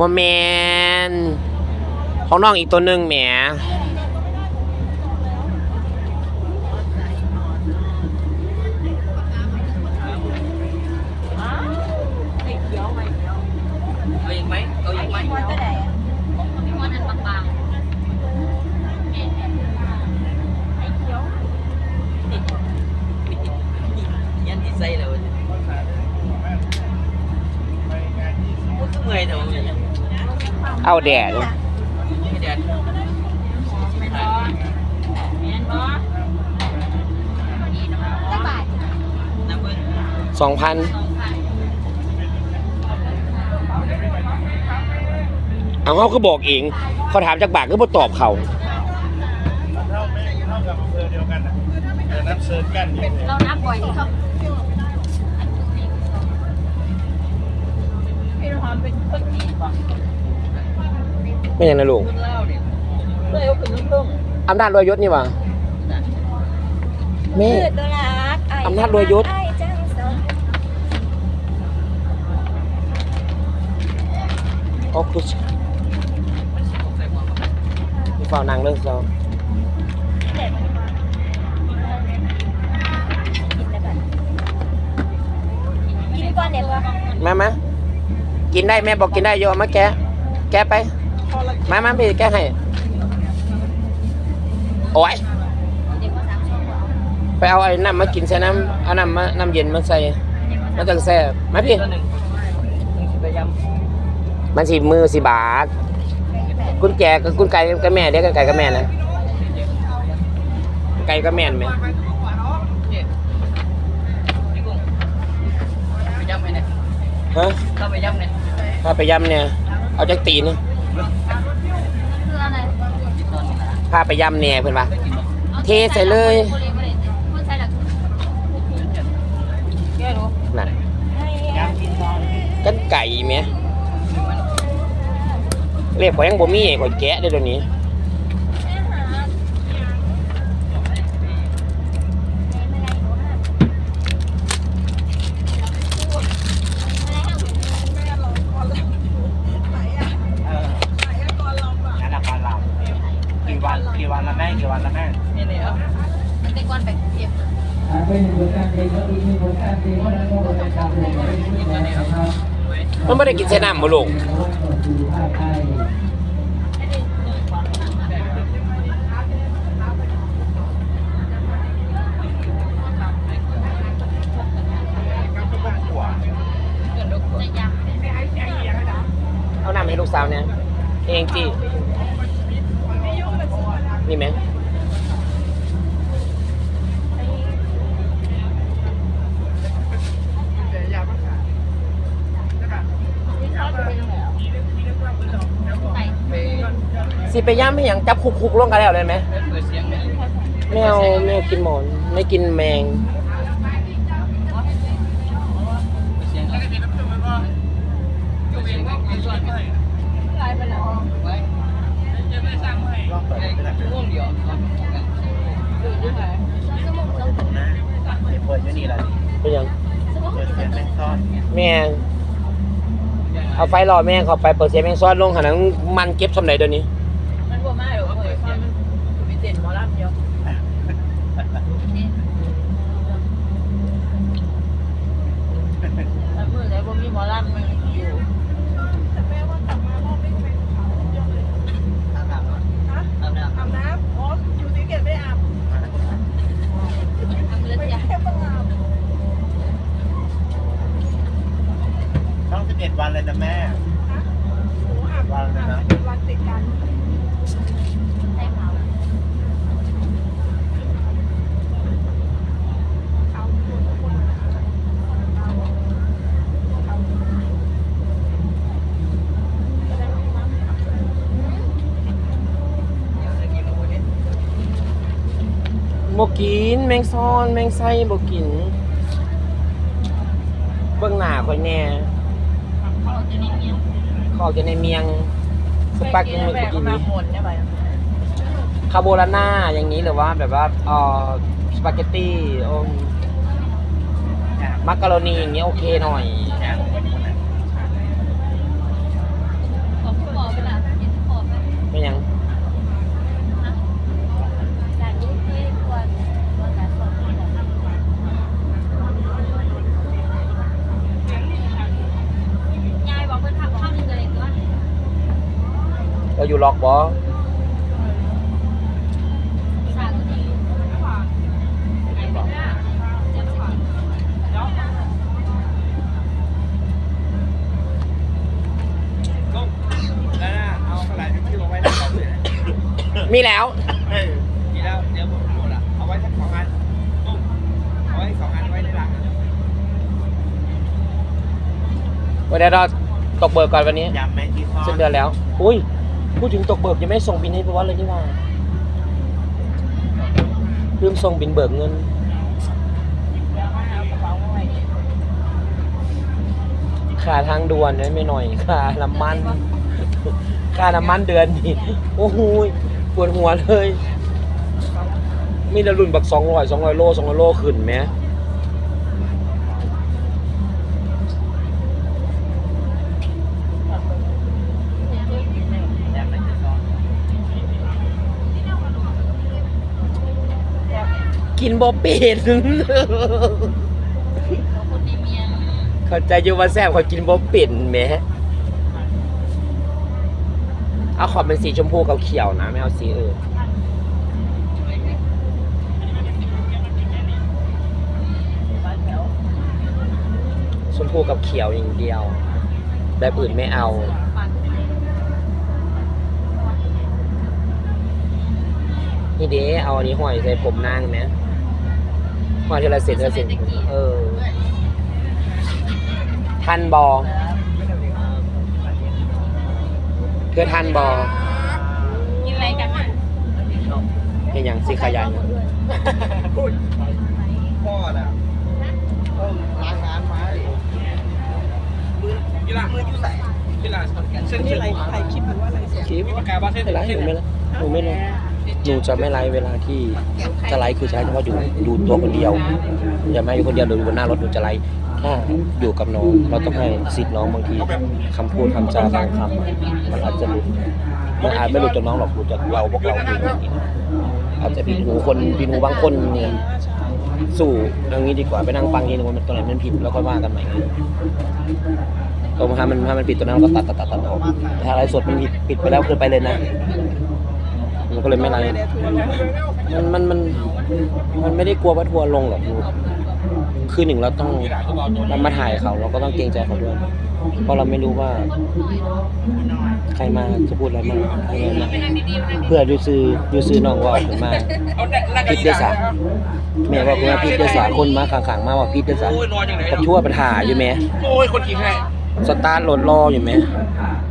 โมแมนของน้องอีกตัวหนึ่งแหมเอาอีกไหม เอาอีกไหมพี่มอนอันบางๆแม่แม่ไอ้เขียวยันที่ใส่แล้วพูดก็เมื่อยแต่ว่าไม่เอาแดดแดดแม่นบ่แม่นบ่ดีเนาะสบายน้ำเบิ้งสองพันสองพันเอาเขาก็บอกเองเขาถามจากบาทก็บ่ตอบเขาเท่าไม่เท่ากับอำเภอเดียวกันอะแต่นับเซิร์ชกันนี่เรานับบ่อยที่เขาพี่ทำเป็นคนดีป่ะ ไม่อย่างนั้นลูกเพิ่งเล่าเนี่ยเลยเอาขึ้นลงอำนาจรวยยศนี่หว่าแม่ตัวรักอำนาจรวยยศโอ้คุชมีฝ่าวนางเรื่องซองกินก่อนเดี๋ยวว่ามามากินได้แม่บอกกินได้โยเอามาแกะแกะไป มามาพี่แกะให้ โอ้ยไปเอาไอ้น้ำมากินใส่น้ำเอาน้ำมาน้ำเย็นมาใส่มันจังแซ่บมาพี่ตันสี่มันสิมือสิบาท กุญแจกับกุญไก่กับแม่เด็กกันไก่กับแม่นะไก่กับแม่นไหมฮะข้าไปย่ำเนี่ยถ้าไปยำเนี่ยเอาจากตีนนี่ คืออะไรพาไปยำเนี่ยเพื่อนปะเทใส่เลยนั่นกันไก่ไหมเรียกข่อยยังบ่มีข่อยแกะได้ตัวนี้ เออนั่นแหละการเรากี่วัน กี่วันละแม่กี่วันละแม่นี่นี่เอาเป็นก้อนไปเก็บมันไม่ได้กินใส่น้ำบ่ลูกเอาน้ำให้ลูกสาวเนี่ยเองจี นี่ไหมใส่ไปสิไปย่ำให้ยังจับคุกๆลงกันแล้วได้ไหมไม่เอาไม่เอากินหมอนไม่กินแมงเปิดเสียงแล้วก็มีน้ำผึ้งมันก็ยกเองก็ส่วนไปลายไปแล้วไว้ยังไม่ได้สร้างให้ลองเปิดไอ้ไปหน่อยช่วงเดียวดูด้วยไหมสมุนเรานะเดี๋ยวเปิดอยู่นี่แหละเป็นหยังสมุนเปิดเสียงแม่งซ่อนแม่งเอาไฟรอแม่งเข้าไปเปิดเสียงแมงซ้อนลงหันนังมันเก็บสำไหนเดี๋ยวนี้ มันบัวมาหรือว่าเผยความมันมีเด่นหมอลำเดียวถ้ามือไหนบ่มีหมอลำมันอยู่ อาบน้ำอาบน้ำ อาบน้ำอ๋ออยู่สีเกตไม่อาบ ทำเลือดยา แค่เพิ่งอาบ ต้องสิบเอ็ดวั นเลยนะแม่โอ้อาบวันเลยนะเป็นวันติดกันใช่เขาเขาคนคนเดี๋ยวจะกินหมูเนี่ยบกินแมงซ้อน แมงไส้บกิน เบื้องหน้าคอยแน่ เขาจเมีาจะในเมียงสปักยังไม่กินนี่คาโบลาน่าอย่างนี้หรือว่าแบบว่าเออสปาเกตตี้มักกะโรนีอย่างนี้โอเคหน่อยไม่ยัง อยู่ล็อกบอสามทีเจ็บสิก็แล้วนะเอาเท่าไหร่ที่เอาไว้ในกระเป๋าเลยนะมีแล้วเออดีแล้ว เดี๋ยวผมหมดละเอาไว้สักสองอันตุ้มเอาไว้สองอันไว้ในรังอะวันนี้เราตกเบิกก่อนวันนี้ยำแมงจีซอสิ้นนเดือนแล้ว อุ้ย พูดถึงตกเบิกยังไม่ส่งบินให้พวัดเลยนี่ว่าลืมส่งบินเบิกเงิน ค่าทางด่วนนี่ไม่หน่อยค่าน้ำมัน ค่าน้ำมันเดือนนี่โอ้โหปวดหัวเลย มีแต่รุ่นบักสองร้อยสองร้อยโลสองร้อยโลขึ้นไหม ยำแมงจีซอน กินบ่เป็นเข้าใจอยู่ว่าแซ่บเขากินบ่เป็นแหมเอาขอบเป็นสีชมพูกับเขียวนะ ไม่เอาสีอื่นชมพูกับเขียวอย่างเดียว แบบอื่นไม่เอานี่เด้เอาอันนี้ห้อยใส่ผมนางไหม ห้อยทีละเศษทีละเศษเออ ทันบอเธอทันบอกินอะไรกันอะเห็นอย่างสิขยันพูดพ่อน่ะต้องล้างน้ำมากีฬามืออยู่ใส่กีฬาเส้นนี่เส้นอะไรใครคิดหรือว่าอะไรเสียงคลิปมีปากกาบ้าเส้นไม่ไลฟ์หนูไม่ไลฟ์หนูไม่ไลฟ์ หนูจะไม่ไลฟ์เวลาที่จะไลฟ์คือใช้เฉพาะอยู่ดูตัวคนเดียวอย่ามาอยู่คนเดียวหรืออยู่บนหน้ารถหนูจะไลฟ์ถ้าอยู่กับน้องเราต้องให้สิทธิ์น้องบางทีคำพูดคำจาบางคำอะมันอาจจะหลุดมันอาจไม่หลุดจากน้องหรอกหลุดจากเราพวกเราเองอย่างนี้อาจจะผิดหูคนผิดหูบางคนเนี่ยสู่อย่างนี้ดีกว่าไปนั่งฟังทีนึงว่ามันตรงไหนมันผิดแล้วก็ว่ากันใหม่ก็ถ้ามันถ้ามันผิดตัวนั้นเราก็ตัดตัดตัดตัดออกถ้าอะไรสดมันผิดผิดไปแล้วคือไปเลยนะ มันก็เลยไม่ไลฟ์มันมันมันมันไม่ได้กลัวว่าทัวร์ลงหรอกคือหนึ่งเราต้องเรามาถ่ายเขาเราก็ต้องเกรงใจเขาด้วย เพราะเราไม่รู้ว่า ใครมาจะพูดอะไรมางยังไงมาเพื่อดูซื้อดูซื้อน้องว่าผมมาพิษเดสาแม่ว่าผมว่าพิษเดสาคนมาขังๆมาว่าพิษเดสาโอ้ยนอนอย่างไหนกระชั่วปัญหาอยู่ไหมโอ้ยคนขี้ให้สตาร์ทรถรออยู่ไหมเ